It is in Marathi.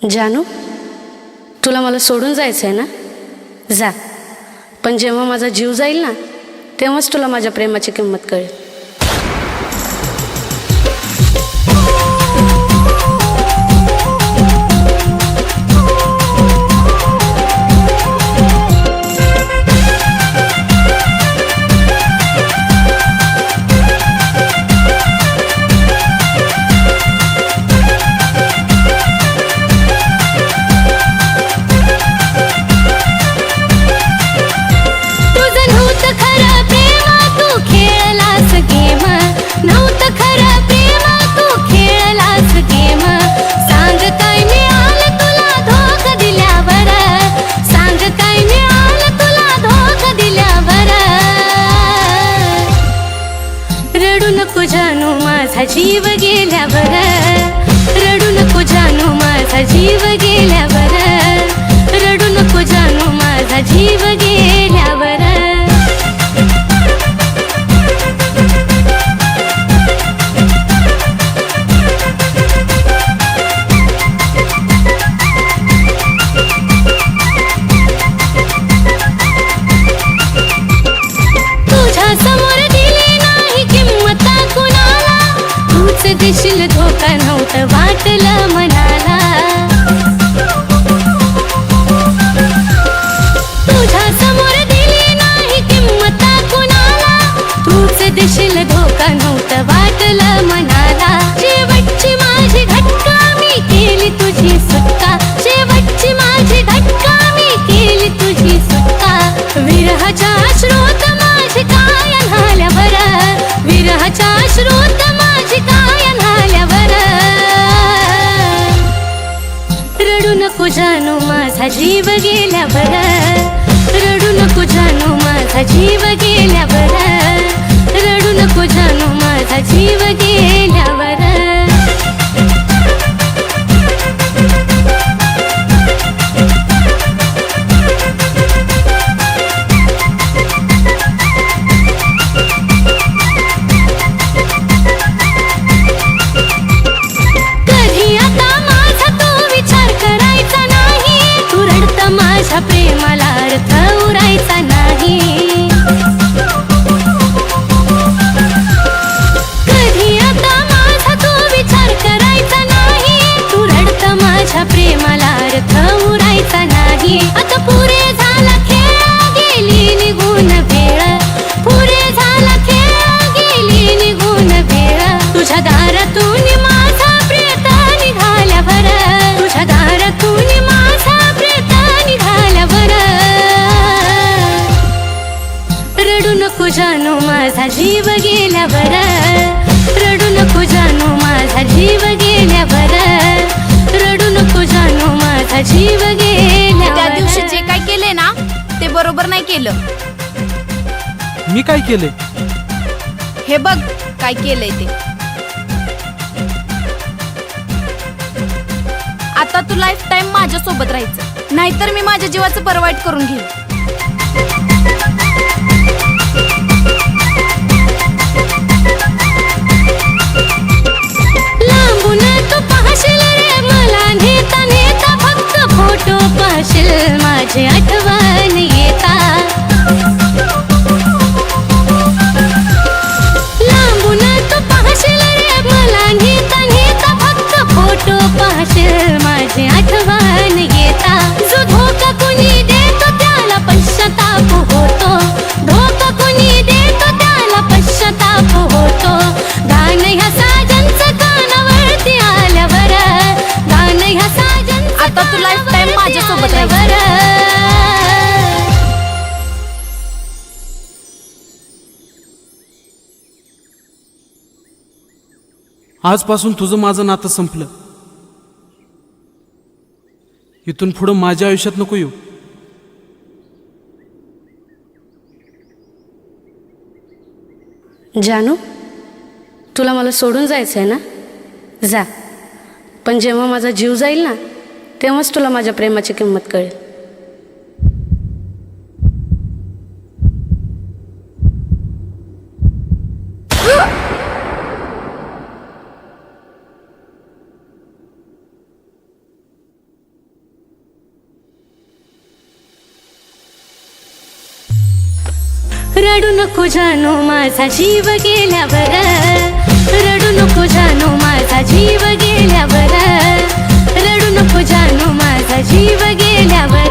जानू तुला मला सोडून जायचं आहे ना? जा. पण जेव्हा माझा जीव जाईल ना तेव्हाच तुला माझ्या प्रेमाची किंमत कळेल. रडू नको जानू माझा जीव गेल्यावर. रडू नको जानू माझा जीव गेल्यावर. रडू नको जानू माझा जीव गेल्यावर नव्हतं वाटलं मनाला. तुझ्या समोर दिली नाही किंमत कुणाला. तूच दिशील धोका नव्हतं वाटलं मनाला. नको जानू माझा जीव गेल्या गेल्यावर रडू नको जानू माझा जीव गेल्या गेल्यावर रडू नको जानू माझा जीव गेल्या कधी उरायचा आता पुरे झाला खेळ गेली निघून वेळ पुरे झाला खेळ गेली निघून वेळ तुझ्या दारातून माझा प्रेत तुझ्या दारातून माझा प्रेत रडू नको जानू माझा जीव गेल्यावर. रडू नको जानू माझा जीव गेल्यावर. रडू जानू माझा जीव गेल्यावर त्या दिवशी जे काय केले ना ते बरोबर नाही केलं. मी काय केले? हे बघ काय केलंय ते. आता तू लाईफ टाइम माझ्या सोबत राहायचं. नाहीतर मी माझ्या जीवाचं बरं वाईट करून घेईन. माझ्यासोबत आजपासून तुझं माझं नातं संपलं. इथून पुढं माझ्या आयुष्यात नको येऊ. जानू तुला मला सोडून जायचं आहे ना? जा. पण जेव्हा माझा जीव जाईल ना तेव्हाच तुला माझ्या प्रेमाची किंमत कळेल. रडू नको जानो माझा जीव गेल्या बरं रडू नको जानो माझा जीव गेल्या बरं जीव गेल्यावर